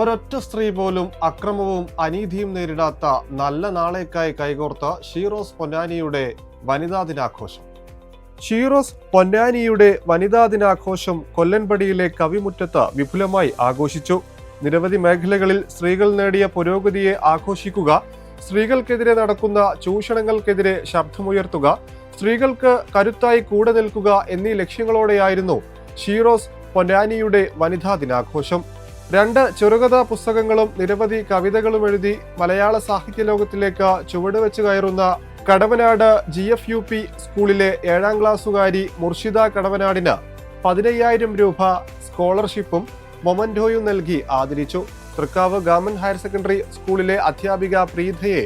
ഒരൊറ്റ സ്ത്രീ പോലും അക്രമവും അനീതിയും നേരിടാത്ത നല്ല നാളേക്കായി കൈകോർത്ത ഷീറോസ് പൊന്നാനിയുടെ വനിതാ ദിനാഘോഷം. ഷീറോസ് പൊന്നാനിയുടെ വനിതാ ദിനാഘോഷം കൊല്ലൻപടിയിലെ കവിമുറ്റത്ത് വിപുലമായി ആഘോഷിച്ചു. നിരവധി മേഖലകളിൽ സ്ത്രീകൾ നേടിയ പുരോഗതിയെ ആഘോഷിക്കുക സ്ത്രീകൾക്കെതിരെ നടക്കുന്ന ചൂഷണങ്ങൾക്കെതിരെ ശബ്ദമുയർത്തുക സ്ത്രീകൾക്ക് കരുത്തായി കൂടെ നിൽക്കുക എന്നീ ലക്ഷ്യങ്ങളോടെയായിരുന്നു ഷീറോസ് പൊന്നാനിയുടെ വനിതാ ദിനാഘോഷം. രണ്ട് ചെറുകഥാ പുസ്തകങ്ങളും നിരവധി കവിതകളും എഴുതി മലയാള സാഹിത്യ ലോകത്തിലേക്ക് ചുവടുവെച്ച് കയറുന്ന Kadavanad G F U P സ്കൂളിലെ ഏഴാം ക്ലാസ്സുകാരി മുർഷിദ കടവനാടിന് പതിനയ്യായിരം രൂപ സ്കോളർഷിപ്പും മൊമൻഡോയും നൽകി ആദരിച്ചു. തൃക്കാവ് ഗവൺമെന്റ് ഹയർ സെക്കൻഡറി സ്കൂളിലെ അധ്യാപിക പ്രീതയെ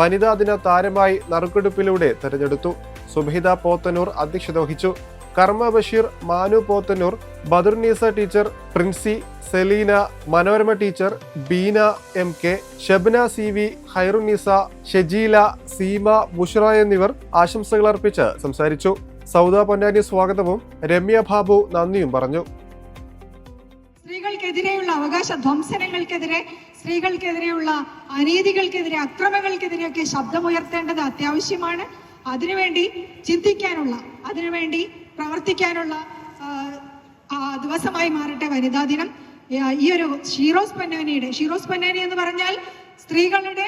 വനിതാ ദിന താരമായി നറുക്കെടുപ്പിലൂടെ തെരഞ്ഞെടുത്തു. സുഭിത പോത്തനൂർ അധ്യക്ഷത വഹിച്ചു. കർമ്മ Basheer Manu Pothannur Badurneesa teacher Princy Selina Manorama teacher Beena M K Shabna C V Hairunneesa Shejeela Seema Bushra എന്നിവർ ആശംസകൾ അർപ്പിച്ച് സംസാരിച്ചു. സൗദ പൊന്നാനി സ്വാഗതവും രമ്യ ബാബു നന്ദിയും പറഞ്ഞു. സ്ത്രീകൾക്കെതിരെയുള്ള അവകാശ ധ്വംസനങ്ങൾക്കെതിരെ സ്ത്രീകൾക്കെതിരെയുള്ള അനീതികൾക്കെതിരെ അക്രമങ്ങൾക്കെതിരെയൊക്കെ ശബ്ദമുയർത്തേണ്ടത് അത്യാവശ്യമാണ്. അതിനുവേണ്ടി ചിന്തിക്കാനുള്ള അതിനുവേണ്ടി പ്രവർത്തിക്കാനുള്ള ദിവസമായി മാറട്ടെ വനിതാ ദിനം. ഈ ഒരു ഷീറോസ് പൊന്നാനിയുടെ ഷീറോസ് പൊന്നാനി എന്ന് പറഞ്ഞാൽ സ്ത്രീകളുടെ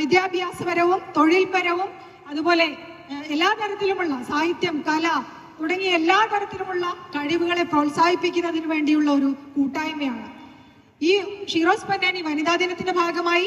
വിദ്യാഭ്യാസപരവും തൊഴിൽപരവും അതുപോലെ എല്ലാ തരത്തിലുമുള്ള സാഹിത്യം കല തുടങ്ങിയ എല്ലാ തരത്തിലുമുള്ള കഴിവുകളെ പ്രോത്സാഹിപ്പിക്കുന്നതിന് വേണ്ടിയുള്ള ഒരു കൂട്ടായ്മയാണ്. ഈ ഷീറോസ് പൊന്നാനി വനിതാ ദിനത്തിന്റെ ഭാഗമായി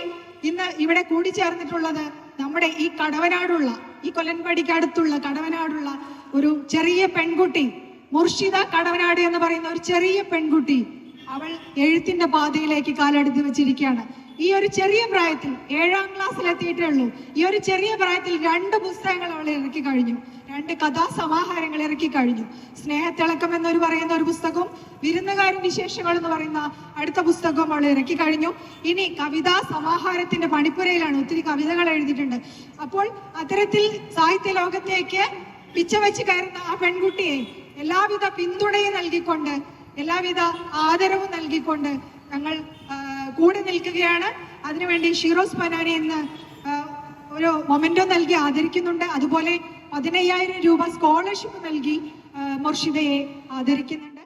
ഇന്ന് ഇവിടെ കൂടിച്ചേർന്നിട്ടുള്ളത് നമ്മുടെ ഈ കടവനാടുള്ള ഈ കൊല്ലൻപടിക്ക് അടുത്തുള്ള കടവനാടുള്ള ഒരു ചെറിയ പെൺകുട്ടി മുർഷിദ കടവനാട് എന്ന് പറയുന്ന ഒരു ചെറിയ പെൺകുട്ടി അവൾ എഴുത്തിന്റെ പാതയിലേക്ക് കാലെടുത്ത് വെച്ചിരിക്കുകയാണ്. ഈ ഒരു ചെറിയ പ്രായത്തിൽ ഏഴാം ക്ലാസ്സിൽ എത്തിയിട്ടേ ഉള്ളൂ. ഈ ഒരു ചെറിയ പ്രായത്തിൽ രണ്ട് പുസ്തകങ്ങൾ അവൾ ഇറക്കി കഴിഞ്ഞു. രണ്ട് കഥാസമാഹാരങ്ങൾ ഇറക്കി കഴിഞ്ഞു. സ്നേഹത്തിളക്കം എന്നൊരു പറയുന്ന ഒരു പുസ്തകവും വിരുന്നുകാരൻ വിശേഷങ്ങൾ എന്ന് പറയുന്ന അടുത്ത പുസ്തകവും അവൾ ഇറക്കി കഴിഞ്ഞു. ഇനി കവിതാ സമാഹാരത്തിന്റെ പണിപ്പുരയിലാണ് ഒത്തിരി കവിതകൾ എഴുതിയിട്ടുണ്ട്. അപ്പോൾ അത്തരത്തിൽ സാഹിത്യ ലോകത്തേക്ക് പിച്ച വെച്ച് കയറുന്ന ആ പെൺകുട്ടിയെ എല്ലാവിധ പിന്തുണയും നൽകിക്കൊണ്ട് എല്ലാവിധ ആദരവും നൽകിക്കൊണ്ട് ഞങ്ങൾ കൂടെ നിൽക്കുകയാണ്. അതിനുവേണ്ടി ഷീറോസ് പനാനി എന്ന് ഒരു മൊമെന്റോ നൽകി ആദരിക്കുന്നുണ്ട്. അതുപോലെ പതിനയ്യായിരം രൂപ സ്കോളർഷിപ്പ് നൽകി മുർഷിദയെ ആദരിക്കുന്നുണ്ട്.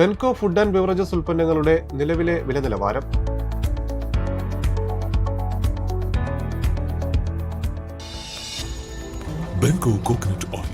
ബെൻകോ ഫുഡ് ആൻഡ് ബിവറേജസ് ഉൽപ്പന്നങ്ങളുടെ നിലവിലെ വില നിലവാരം ബെൻകോ കോക്കനട്ട് oil.